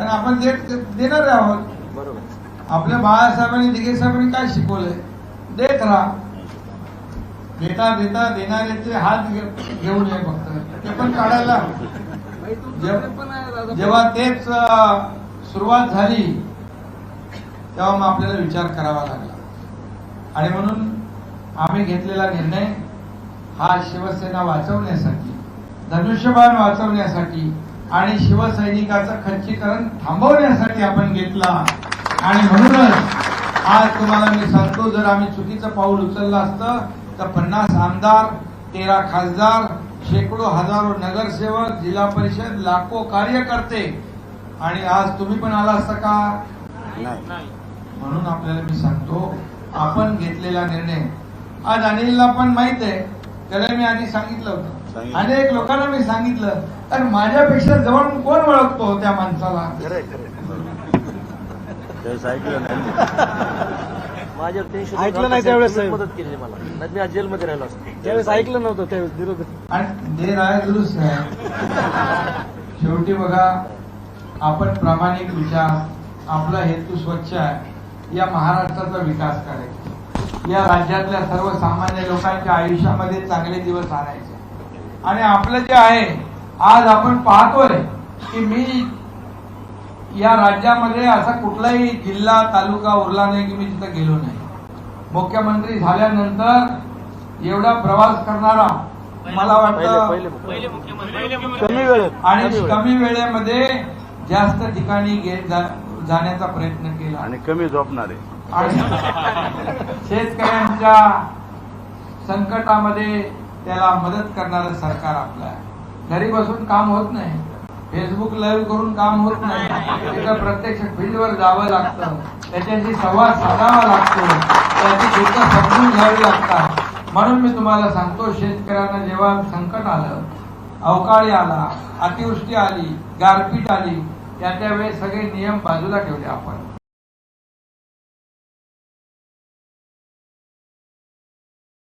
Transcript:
कारण आपण देत देणार आहोत. बरोबर. आपल्या बाळासाहेबांनी दिघे साहेबांनी काय शिकवलंय? देत राहा. देता देता देणाऱ्याचे हात घेऊन ये फक्त. ते पण काढायला. जेव्हा जेव्हा तेच सुरुवात झाली तेव्हा मग आपल्याला विचार करावा लागला. आणि म्हणून आम्ही घेतलेला निर्णय हा शिवसेना वाचवण्यासाठी धनुष्यबाण वाचवण्यासाठी आणि शिवसैनिकाचं खच्चीकरण थांबवण्यासाठी आपण घेतला. आणि म्हणूनच आज तुम्हाला मी सांगतो जर आम्ही चुकीचं पाऊल उचललं असतं तर पन्नास आमदार तेरा खासदार शेकडो हजारो नगरसेवक जिल्हा परिषद लाखो कार्यकर्ते. आणि आज तुम्ही पण आला असता का? म्हणून आपल्याला मी सांगतो आपण घेतलेला निर्णय. आज अनिलला पण माहीत आहे. त्याला मी आधी सांगितलं होतं. अनेक लोकांना मी सांगितलं कारण माझ्यापेक्षा जवळ कोण ओळखतो त्या माणसाला? ऐकलं नाही. माझ्यावर टेन्शन ऐकलं नाही त्यावेळेस. मदत केली मला. नाही मी आज जेलमध्ये राहिलो असतो. त्यावेळेस ऐकलं नव्हतं त्यावेळेस विरोध आणि देर आहे दुरुस्त आहे शेवटी बघा आपण प्रामाणिक विचार आपला हेतू स्वच्छ आहे या महाराष्ट्राचा विकास करायचा. या राज्यातल्या सर्वसामान्य लोकांच्या आयुष्यामध्ये चांगले दिवस आणायचे. आणि आपलं जे आहे आज आपण पाहतोय की मी या राज्यामध्ये असा कुठलाही जिल्हा तालुका उरला नाही की मी तिथं गेलो नाही. मुख्यमंत्री झाल्यानंतर एवढा प्रवास करणारा मला वाटतं आणि कमी वेळ. कमी वेळेमध्ये जास्त ठिकाणी जाण्याचा प्रयत्न केला. आणि कमी झोपणारे. शेतकऱ्यांच्या संकटामध्ये त्याला मदत करणारं सरकार आपलं आहे. घरी बसून काम होत नाही. फेसबुक लाईव्ह करून काम होत नाही. तिथं प्रत्यक्ष फील्डवर जावं लागतं. त्याच्याशी संवाद साधावा लागतो. त्याची गोष्ट समजून घ्यावी लागतात. म्हणून मी तुम्हाला सांगतो शेतकऱ्यांना जेव्हा संकट आलं अवकाळी आला अतिवृष्टी आली गारपीट आली त्या त्यावेळेस सगळे नियम बाजूला ठेवले आपण.